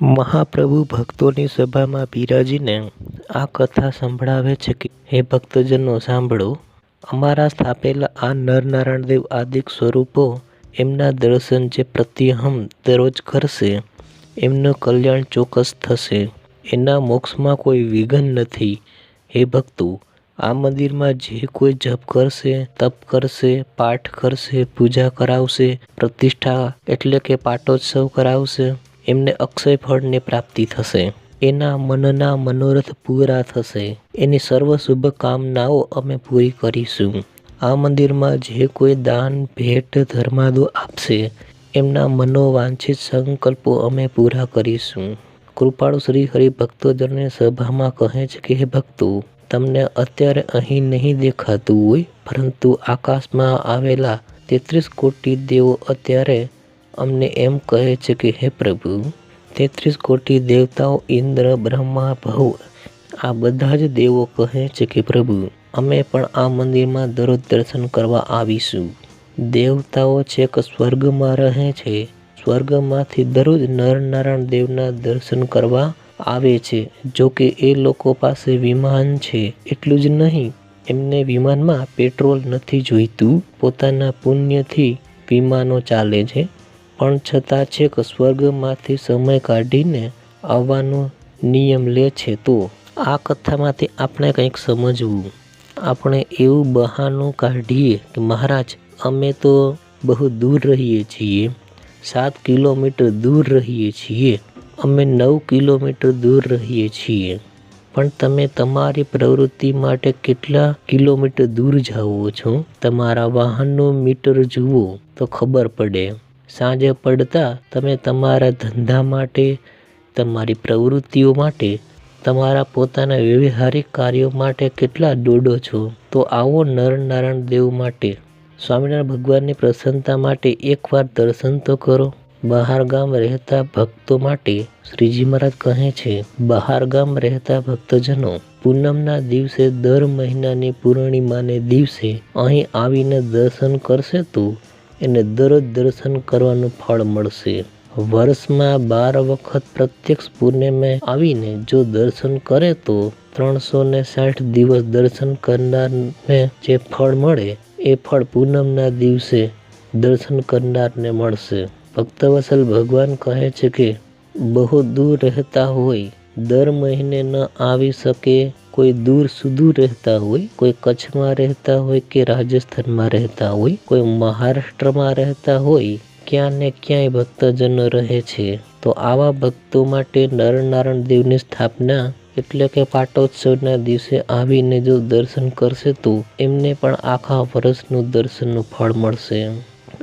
મહાપ્રભુ ભક્તોની સભામાં બિરાજીને આ કથા સંભળાવે છે કે, હે ભક્તજનો, સાંભળો. અમારા સ્થાપેલા આ નરનારાયણદેવ આદિક સ્વરૂપો એમના દર્શન જે પ્રત્યહમ દરરોજ કરશે, એમનું કલ્યાણ ચોક્કસ થશે. એના મોક્ષમાં કોઈ વિઘન નથી. હે ભક્તો, આ મંદિરમાં જે કોઈ જપ કરશે, તપ કરશે, પાઠ કરશે, પૂજા કરાવશે, પ્રતિષ્ઠા એટલે કે પાટોત્સવ કરાવશે એમને અક્ષય ફળની પ્રાપ્તિ થશે. એના મનના મનોરથ પૂરા થશે. એની સર્વ શુભ કામનાઓ અમે પૂરી કરીશું. આ મંદિરમાં જે કોઈ દાન, ભેટ, ધર્માદો આપશે, એમના મનોવાંછિત સંકલ્પો અમે પૂરા કરીશું. કૃપાળુ શ્રી હરિ ભક્તોજનની સભામાં કહે છે કે, હે ભક્તો, તમને અત્યારે અહીં નહીં દેખાતું હોય, પરંતુ આકાશમાં આવેલા તેત્રીસ કોટી દેવો અત્યારે અમને એમ કહે છે કે, હે પ્રભુ, તેત્રીસ કોટી દેવતાઓ ઇન્દ્ર, બ્રહ્મા, ભવ, આ બધા જ દેવો કહે છે કે, પ્રભુ, અમે પણ આ મંદિરમાં દરરોજ દર્શન કરવા આવીશું. દેવતાઓ છેક સ્વર્ગમાં રહે છે. સ્વર્ગમાંથી દરરોજ નરનારાયણ દેવના દર્શન કરવા આવે છે. જો કે એ લોકો પાસે વિમાન છે. એટલું જ નહીં, એમને વિમાનમાં પેટ્રોલ નથી જોઈતું. પોતાના પુણ્યથી વિમાનો ચાલે છે. પણ છતાં છેક સ્વર્ગમાંથી સમય કાઢીને આવવાનો નિયમ લે છે તો આ કથામાંથી આપણે કંઈક સમજવું. આપણે એવું બહાનું કાઢીએ કે મહારાજ, અમે તો બહુ દૂર રહીએ છીએ. સાત કિલોમીટર દૂર રહીએ છીએ. અમે નવ કિલોમીટર દૂર રહીએ છીએ. પણ તમે તમારી પ્રવૃત્તિ માટે કેટલા કિલોમીટર દૂર જાઓ છો? તમારા વાહનનું મીટર જુઓ તો ખબર પડે. સાંજે પડતા તમે તમારા ધંધા માટે, તમારી પ્રવૃત્તિઓ માટે, તમારા પોતાના વ્યવહારિક કાર્યો માટે કેટલા દોડો છો? તો આવો નરનારાયણ દેવ માટે, સ્વામિનારાયણ ભગવાનની પ્રસન્નતા માટે એકવાર દર્શન તો કરો. બહાર ગામ રહેતા ભક્તો માટે શ્રીજી મહારાજ કહે છે, બહાર ગામ રહેતા ભક્તજનો, પૂનમના દિવસે દર મહિનાની પૂર્ણિમાને દિવસે અહીં આવીને દર્શન કરશે તો? એને દરરોજ દર્શન કરવાનું ફળ મળશે. વર્ષમાં બાર વખત પ્રત્યક્ષ પૂર્ણિમે આવીને જો દર્શન કરે તો ત્રણસો ને સાઠ દિવસ દર્શન કરનારને જે ફળ મળે, એ ફળ પૂનમના દિવસે દર્શન કરનારને મળશે. ભક્તવસલ ભગવાન કહે છે કે, બહુ દૂર રહેતા હોય, દર મહિને ન આવી શકે કોઈ દૂર સુદૂર રહેતા હોય, કોઈ કચ્છમાં રહેતા હોય કે રાજસ્થાનમાં રહેતા હોય, કોઈ મહારાષ્ટ્રમાં રહેતા હોય, ક્યાં ને ક્યાંય ભક્તજનો રહે છે, તો આવા ભક્તો માટે નરનારાયણ દેવની સ્થાપના એટલે કે પાટોત્સવના દિવસે આવીને જો દર્શન કરશે તો એમને પણ આખા વર્ષનું દર્શનનું ફળ મળશે.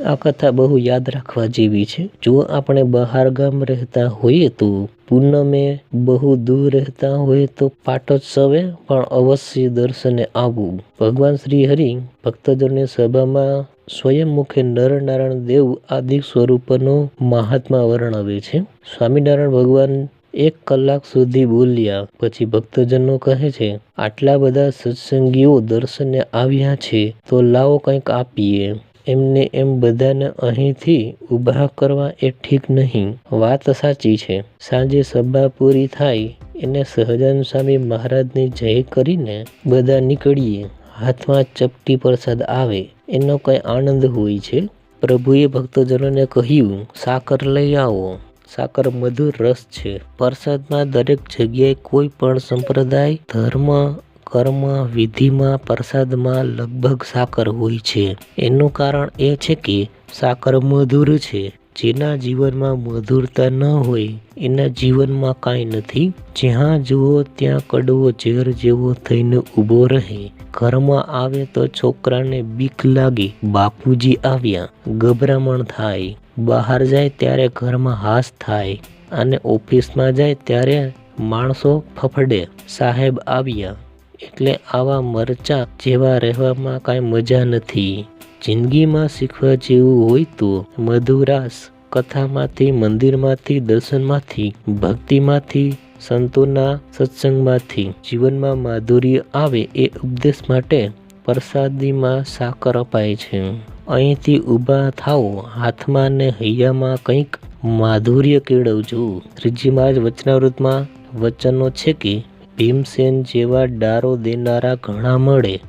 આ કથા બહુ યાદ રાખવા જેવી છે. જો આપણે બહાર ગામ રહેતા હોઈએ તો પૂનમે બહુ દૂર રહેતા હોય તો પાટોત્સવે પણ અવશ્ય દર્શને આવવું. ભગવાન શ્રી હરિ ભક્તજનની સભામાં સ્વયં મુખે નરનારાયણ દેવ આદિ સ્વરૂપનો મહાત્મા વર્ણવે છે. સ્વામિનારાયણ ભગવાન એક કલાક સુધી બોલ્યા, પછી ભક્તજનો કહે છે, આટલા બધા સત્સંગીઓ દર્શને આવ્યા છે, તો લાવો કંઈક આપીએ. એમને એમ બધાને અહીંથી ઊભા કરવા એ ઠીક નહીં. વાત સાચી છે. સાંજે સભા પૂરી થાય, એને સહજાન સ્વામી મહારાજની જય કરીને બધા નીકળીએ. હાથમાં ચપટી પ્રસાદ આવે, એનો કંઈ આનંદ હોય છે? પ્રભુએ ભક્તજનોને કહ્યું, સાકર લઈ આવો. સાકર મધુર રસ છે. પ્રસાદમાં દરેક જગ્યાએ કોઈ પણ સંપ્રદાય, ધર્મ કર્મ, વિધિમાં, પ્રસાદમાં લગભગ સાકર હોય છે. એનું કારણ એ છે કે સાકર મધુર છે. જેના જીવનમાં મધુરતા ન હોય, એના જીવનમાં કાંઈ નથી. જ્યાં જુઓ ત્યાં કડવો ઝેર જેવો થઈને ઊભો રહે. ઘરમાં આવે તો છોકરાને બીક લાગે. બાપુજી આવ્યા. ગભરામણ થાય. બહાર જાય ત્યારે ઘરમાં હાસ થાય. અને ઓફિસમાં જાય ત્યારે માણસો ફફડે. સાહેબ આવ્યા. એટલે આવા મરચા જેવા રહેવામાં કાંઈ મજા નથી. જિંદગીમાં શીખવા જેવું હોય તો મધુરાસ કથામાંથી, મંદિરમાંથી, દર્શનમાંથી, ભક્તિમાંથી, સંતોના સત્સંગમાંથી જીવનમાં માધુર્ય આવે એ ઉપદેશ માટે પ્રસાદીમાં સાકર અપાય છે. અહીંથી ઊભા થાઓ હાથમાં ને હૈયામાં કંઈક માધુર્ય કેળવજો. શ્રીજી મહારાજ વચનાવૃતમાં વચનો છે કે ભીમસેન જેવા ડારો દેનારા ઘણા મળે,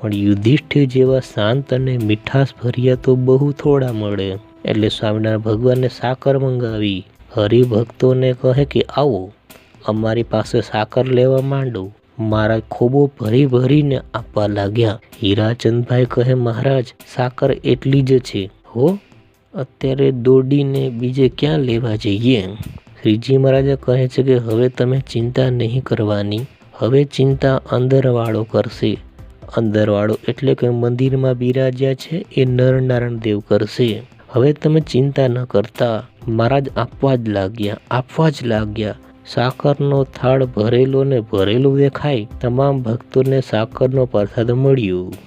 પણ યુધિષ્ઠિર જેવા શાંત અને મીઠાશ ભર્યા તો બહુ થોડા મળે. એટલે સ્વામિનારાયણ ભગવાનને સાકર મંગાવી. હરિભક્તોને કહે કે, આવો, અમારી પાસે સાકર લેવા માંડો. મારા ખોબો ભરી ભરીને આપવા લાગ્યા. હીરાચંદભાઈ કહે, મહારાજ, સાકર એટલી જ છે. હો, અત્યારે દોડીને બીજે ક્યાં લેવા જઈએ? શ્રીજી મહારાજે કહે છે કે, હવે તમે ચિંતા નહીં કરવાની. હવે ચિંતા અંદરવાળો કરશે. અંદરવાળો એટલે કે મંદિરમાં બિરાજ્યા છે એ નરનારાયણ દેવ કરશે. હવે તમે ચિંતા ન કરતા. મહારાજ આપવા જ લાગ્યા, આપવા જ લાગ્યા. સાકરનો થાળ ભરેલો ને ભરેલો દેખાય. તમામ ભક્તોને સાકરનો પ્રસાદ મળ્યો.